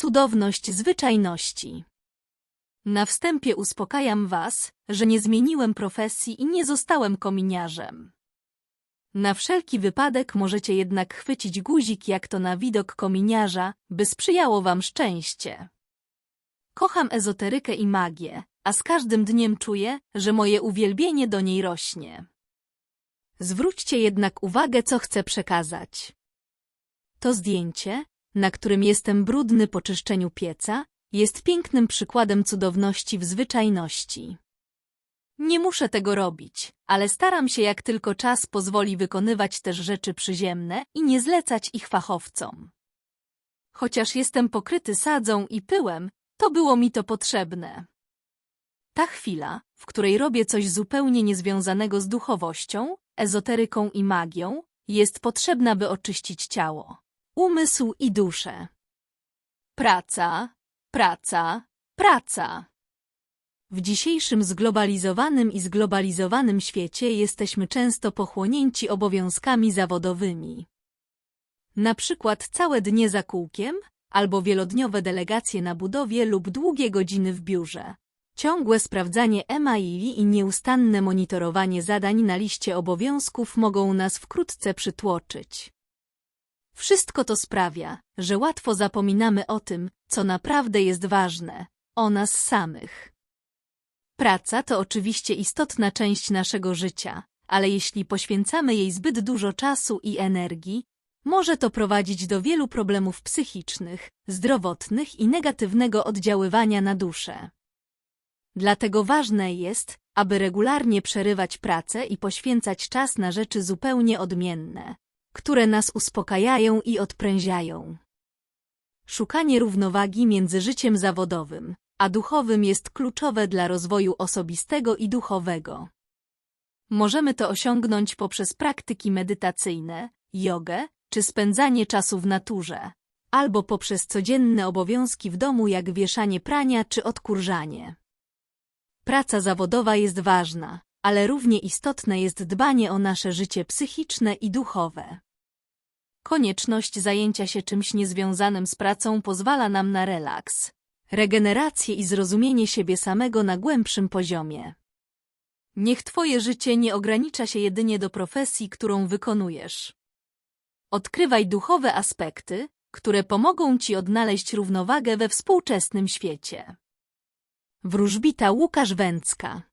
Cudowność zwyczajności. Na wstępie uspokajam Was, że nie zmieniłem profesji i nie zostałem kominiarzem. Na wszelki wypadek możecie jednak chwycić guzik jak to na widok kominiarza, by sprzyjało Wam szczęście. Kocham ezoterykę i magię, a z każdym dniem czuję, że moje uwielbienie do niej rośnie. Zwróćcie jednak uwagę, co chcę przekazać. To zdjęcie, na którym jestem brudny po czyszczeniu pieca, jest pięknym przykładem cudowności w zwyczajności. Nie muszę tego robić, ale staram się jak tylko czas pozwoli wykonywać też rzeczy przyziemne i nie zlecać ich fachowcom. Chociaż jestem pokryty sadzą i pyłem, to było mi to potrzebne. Ta chwila, w której robię coś zupełnie niezwiązanego z duchowością, ezoteryką i magią, jest potrzebna, by oczyścić ciało, umysł i duszę. Praca, praca, praca. W dzisiejszym zglobalizowanym i zglobalizowanym świecie jesteśmy często pochłonięci obowiązkami zawodowymi. Na przykład całe dnie za kółkiem, albo wielodniowe delegacje na budowie lub długie godziny w biurze. Ciągłe sprawdzanie e-maili i nieustanne monitorowanie zadań na liście obowiązków mogą nas wkrótce przytłoczyć. Wszystko to sprawia, że łatwo zapominamy o tym, co naprawdę jest ważne, o nas samych. Praca to oczywiście istotna część naszego życia, ale jeśli poświęcamy jej zbyt dużo czasu i energii, może to prowadzić do wielu problemów psychicznych, zdrowotnych i negatywnego oddziaływania na duszę. Dlatego ważne jest, aby regularnie przerywać pracę i poświęcać czas na rzeczy zupełnie odmienne, które nas uspokajają i odprężają. Szukanie równowagi między życiem zawodowym a duchowym jest kluczowe dla rozwoju osobistego i duchowego. Możemy to osiągnąć poprzez praktyki medytacyjne, jogę czy spędzanie czasu w naturze, albo poprzez codzienne obowiązki w domu jak wieszanie prania czy odkurzanie. Praca zawodowa jest ważna, ale równie istotne jest dbanie o nasze życie psychiczne i duchowe. Konieczność zajęcia się czymś niezwiązanym z pracą pozwala nam na relaks, regenerację i zrozumienie siebie samego na głębszym poziomie. Niech Twoje życie nie ogranicza się jedynie do profesji, którą wykonujesz. Odkrywaj duchowe aspekty, które pomogą Ci odnaleźć równowagę we współczesnym świecie. Wróżbita Łukasz Węcka